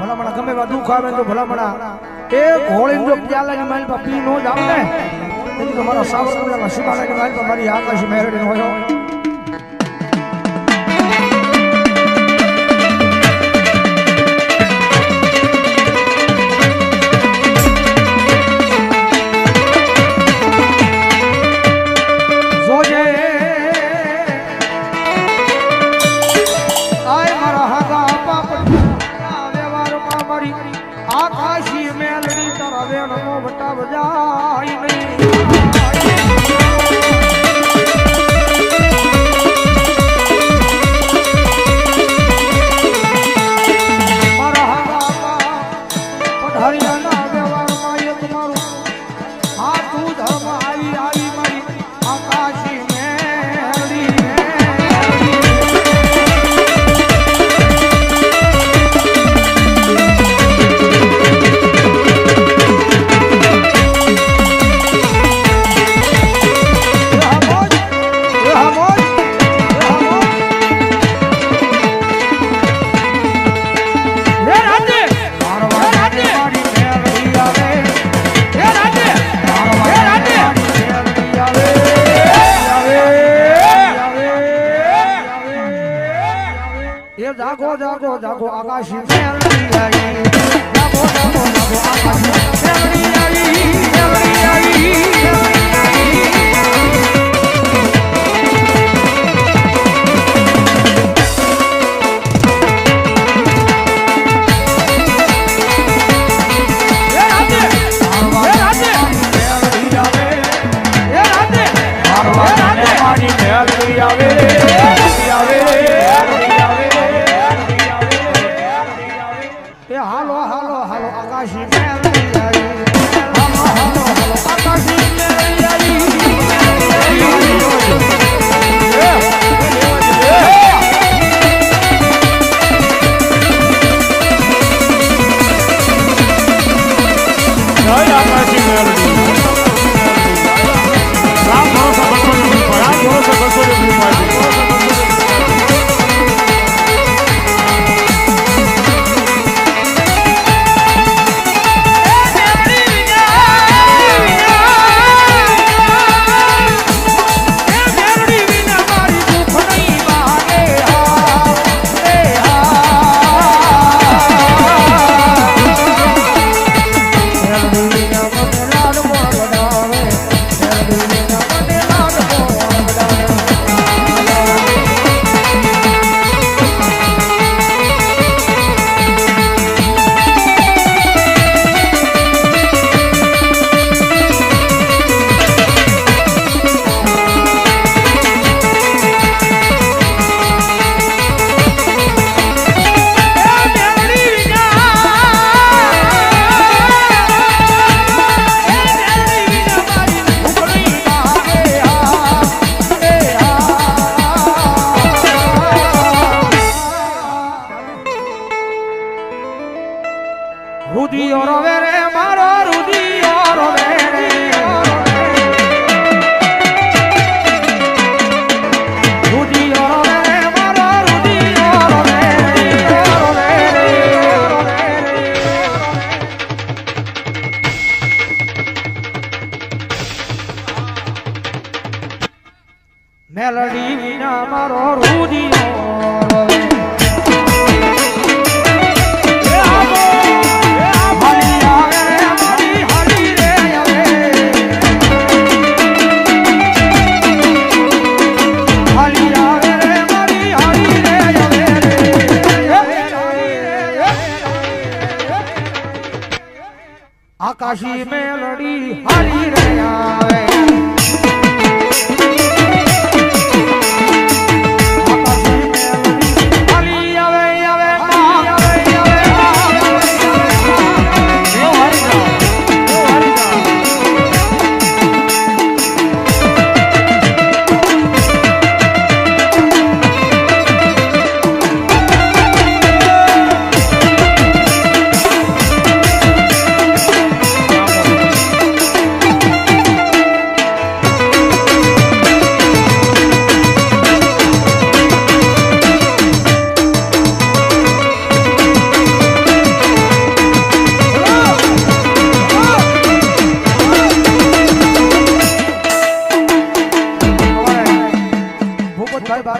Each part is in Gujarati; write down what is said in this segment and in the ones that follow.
ભલામણા, ગમે એવા દુઃખ આવે તો ભલામણા. એક હોળી જો પ્યાલાની માલ પર પી નો જ આવે ને તેથી તો મારા સાસુ શિવાના માલ પર મારી આકાશ મેળવી હોય. જાગો જાગો જાગો આકાશી મેલડી આવી જાગો જાગો જાગો આકાશી મેલડી આવી મેલડી આવી Yeah, yeah. રુદિયો રવે રે મારો રુદિયો રવે રે. મેલડી વિના મારો কাশিমে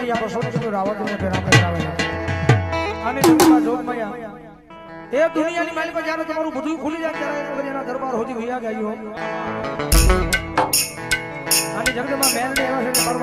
મૈયા બસો કિલો રાવણ ને પેરા પહેરાવે અને તમારા જોગ મૈયા એ દુનિયાની માલિકો જ્યારે તમારું બધું ખુલી જાય ત્યારે ખબર એના દરબાર હોજી ભૈયા ગયો અને જગતમાં મેલ ને એવા છે કે મારું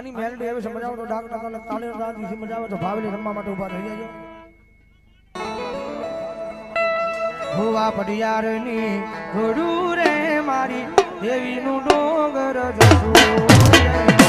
આની મેલડી એવી સમજાવો તો ડાક ડાક તાળી રાત વિશે મજાવે તો ભાવેલી રમવા માટે ઊભા થઈ જજો ભુવા પડિયારની ઘોડું રે મારી, દેવીનું ડોંગર જશું